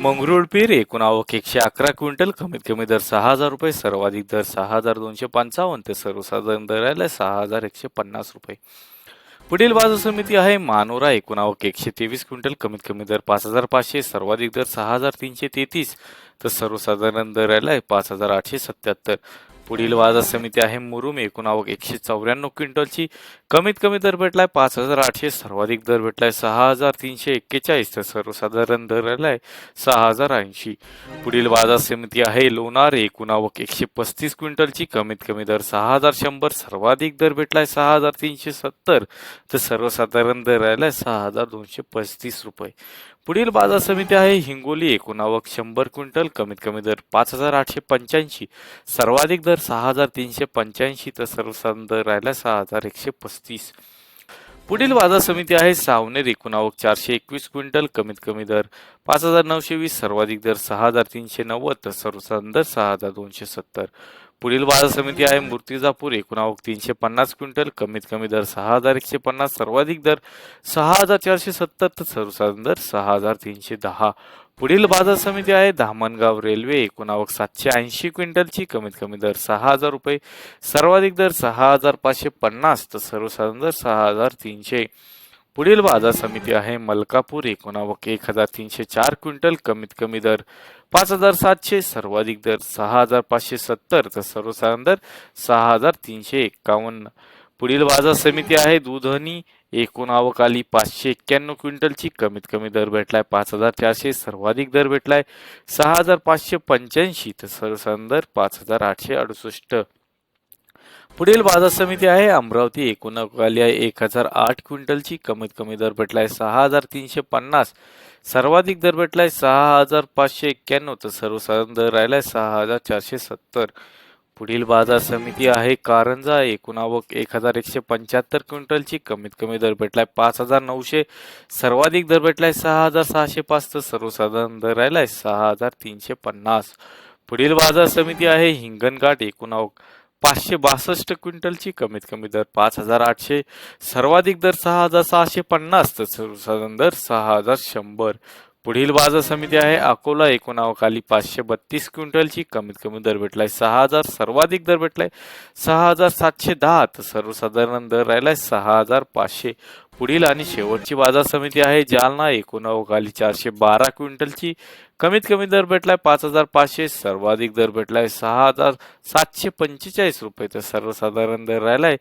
मंगरुळ पीर एकूण आवक एकशे अकरा क्विंटल कमीत कमी दर सहा हजार रुपये सर्वाधिक दर सहा हजार दोनशे पंचावन्न ते सर्वसाधारण दर आलाय सहा हजार एकशे पन्नास रुपये. पुढील बाजार समिती आहे मानोरा एकूण आवक एकशे तेवीस क्विंटल कमीत कमी दर पाच हजार पाचशे सर्वाधिक दर सहा हजार तीनशे तेहतीस तर सर्वसाधारण दर आलाय पाच हजार आठशे सत्याहत्तर. पुढील बाजार समिती आहे मुरुम एकूण आवक एकशे चौऱ्याण्णव क्विंटलची. कमीत कमी दर भेटलाय पाच हजार आठशे सर्वाधिक दर भेटलाय सहा हजार तीनशे एक्केचाळीस तर सर्वसाधारण दर आलाय सहा हजार ऐंशी. पुढील बाजार समिती आहे लोणार एकूण आवक एकशे पस्तीस क्विंटलची. कमीत कमी दर सहा हजार शंभर सर्वाधिक दर भेटलाय सहा हजार तीनशे सत्तर तर सर्वसाधारण दर आलाय सहा हजार दोनशे पस्तीस रुपये. पुढील बाजार समिती आहे. हिंगोली एकूणावक शंभर क्विंटल कमीत कमी दर पाच हजार आठशे पंच्याऐंशी सर्वाधिक दर सहा हजार तीनशे पंच्याऐंशी तर सर्वसाधारण दर राहिला सहा हजार एकशे पस्तीस. पुढील बाजार समिती आहे. सावनेर एकूणावक चारशे एकवीस क्विंटल कमीत कमी दर पाच हजार नऊशे वीस सर्वाधिक दर सहा हजार तीनशे नव्वद तर सर्वसाधारण दर सहा हजार दोनशे सत्तर. पुढील बाजार समिती आहे. मूर्तिजापूर एकूण आवक तीनशे पन्नास क्विंटल कमीत कमी दर सहा हजार एकशे पन्नास सर्वाधिक दर सहा हजार चारशे सत्तर तर सर्वसाधारण दर सहा हजार तीनशे दहा. पुढील बाजार समिती आहे. धामणगाव रेल्वे एकूण आवक सातशे ऐंशी क्विंटलची. कमीत कमी दर सहा हजार रुपये. सर्वाधिक दर सहा हजार पाचशे पन्नास. तर सर्वसाधारण दर सहा हजार तीनशे. पुढील बाजार समिती आहे मलकापूर. एकूण आवक एक हजार तीनशे चार क्विंटल. कमीत कमी दर पाच हजार सातशे. सर्वाधिक दर सहा हजार पाचशे सत्तर. तर सर्वसाधारण दर सहा हजार तीनशे एक्कावन्न पुढील बाजार समिती आहे. दूधनी एकूण आवक पाचशे एक्क्याण्णव क्विंटलची. कमीत कमी दर भेटलाय पाच हजार चारशे. सर्वाधिक दर भेटलाय सहा हजार पाचशे पंच्याऐंशी. तर सर्वसाधारण दर पाच हजार आठशे अडुसष्ट. पुढील बाजार समिती आहे. अमरावती एकूण अवकाली आहे एक हजार आठ क्विंटलची. कमीत कमी दर भेटलाय सहा हजार तीनशे पन्नास. सर्वाधिक दर भेटलाय सहा हजार पाचशे एक्क्याण्णव. तर सर्वसाधारण दर राहिलाय सहा हजार चारशे सत्तर. पुढील बाजार समिती आहे. कारंजा एकूण आवक एक हजार एकशे पंच्याहत्तर क्विंटलची. कमीत कमी दर भेटलाय पाच हजार नऊशे. सर्वाधिक दर भेटलाय सहा हजार सहाशे पाच. तर सर्वसाधारण दर राहिलाय सहा हजार तीनशे पन्नास. पुढील बाजार समिती आहे हिंगणघाट. एकूण आवक पाचशे बासष्ट क्विंटलची. कमीत कमी दर पाच हजार आठशे. सर्वाधिक दर सहा हजार सहाशे पन्नास. तर सर्वसाधारण दर सहा हजार शंभर. पुढील बाजार समिती आहे. अकोला एकूण पाचशे बत्तीस क्विंटलची. कमीत कमी दर भेटलाय सहा हजार सर्वाधिक दर भेटलाय सहा हजार सातशे दहा. तर सर्वसाधारण दर राहिलाय सहा हजार पाचशे. पुढील आणि शेवटची बाजार समिती आहे जालना. एकोणावखाली चारशे बारा क्विंटलची. कमीत कमी दर भेटलाय पाच हजार पाचशे. सर्वाधिक दर भेटलाय सहा हजार सातशे पंचेचाळीस रुपये. तर सर्वसाधारण दर राहिलाय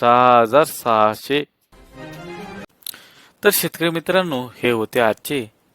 सहा हजार सहाशे. तर शेतकरी मित्रांनो हे होते आजचे